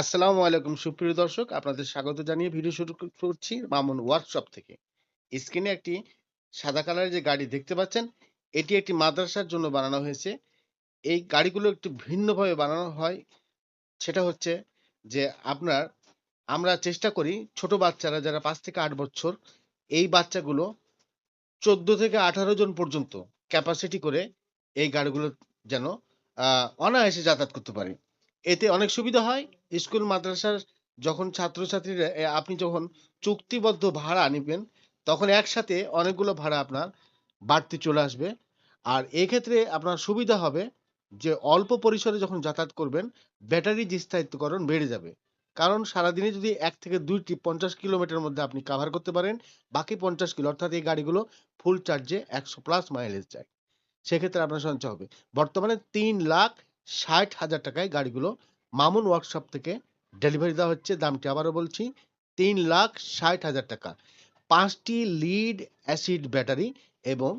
আসসালামু আলাইকুম, সুপ্রিয় দর্শক। আপনাদের স্বাগত জানিয়ে ভিডিও শুরু করছি মামুন ওয়ার্কশপ থেকে। স্ক্রিনে একটি সাদা কালারের যে গাড়ি দেখতে পাচ্ছেন, এটি একটি মাদ্রাসার জন্য বানানো হয়েছে। এই গাড়িগুলো একটু ভিন্নভাবে বানানো হয়। সেটা হচ্ছে যে আপনার, আমরা চেষ্টা করি ছোট বাচ্চারা যারা পাঁচ থেকে আট বছর, এই বাচ্চাগুলো চোদ্দ থেকে আঠারো জন পর্যন্ত ক্যাপাসিটি করে এই গাড়িগুলো যেন অনায়াসে যাতায়াত করতে পারে। এতে অনেক সুবিধা হয়। স্কুল, মাদ্রাসার যখন ছাত্রছাত্রীরা আপনি যখন চুক্তিবদ্ধ ভাড়া নেবেন, তখন একসাথে অনেকগুলো ভাড়া আপনার বাড়তি চলে আসবে। আর এক্ষেত্রে আপনার সুবিধা হবে যে, অল্প পরিসরে যখন যাতায়াত করবেন, ব্যাটারি স্থায়িত্বকরণ বেড়ে যাবে। কারণ সারাদিনে যদি এক থেকে দুই ট্রিপ পঞ্চাশ কিলোমিটার মধ্যে আপনি কাভার করতে পারেন, বাকি পঞ্চাশ কিলো, অর্থাৎ এই গাড়িগুলো ফুল চার্জে একশো প্লাস মাইলেজ যায়। সেক্ষেত্রে আপনার সঞ্চয় হবে। বর্তমানে তিন লাখ ষাট হাজার টাকায় গাড়িগুলো মামুন ওয়ার্কশপ থেকে ডেলিভারি দেওয়া হচ্ছে। দামটি আবারও বলছি, তিন লাখ ষাট হাজার টাকা। পাঁচটি লিড অ্যাসিড ব্যাটারি এবং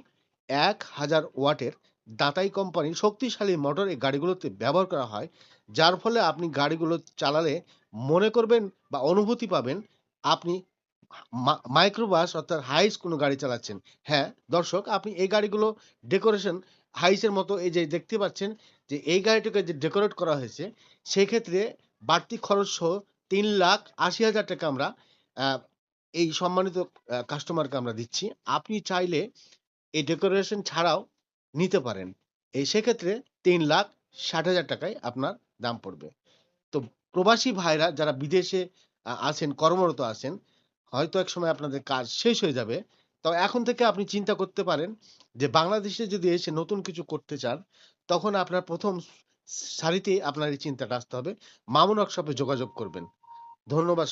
এক হাজার ওয়াটের দাতাই কোম্পানি শক্তিশালী মোটর এই গাড়িগুলোতে ব্যবহার করা হয়, যার ফলে আপনি গাড়িগুলো চালালে মনে করবেন বা অনুভূতি পাবেন, আপনি মাইক্রোবাস অর্থাৎ হাইস কোনো গাড়ি চালাচ্ছেন। হ্যাঁ দর্শক, আপনি এই গাড়িগুলো ডেকোরেশন হাইসের মতো এই যে দেখতে পাচ্ছেন যে এই গাড়িটাকে যে ডেকোরেট করা হয়েছে, সেই ক্ষেত্রে বাড়তি খরচ সহ তিন লাখ আশি হাজার টাকা আমরা এই সম্মানিত কাস্টমারকে আমরা দিচ্ছি। আপনি চাইলে এই ডেকোরেশন ছাড়াও নিতে পারেন। এই সেক্ষেত্রে তিন লাখ ষাট হাজার টাকায় আপনার দাম পড়বে। তো প্রবাসী ভাইরা যারা বিদেশে আছেন, কর্মরত আছেন হয়তো এক সময় আপনাদের কাজ শেষ হয়ে যাবে। তো এখন থেকে আপনি চিন্তা করতে পারেন যে, বাংলাদেশে যদি এসে নতুন কিছু করতে চান, তখন আপনার প্রথম সারিতে আপনার এই চিন্তাটা আসতে হবে। মামুন ওয়ার্কশপে যোগাযোগ করবেন। ধন্যবাদ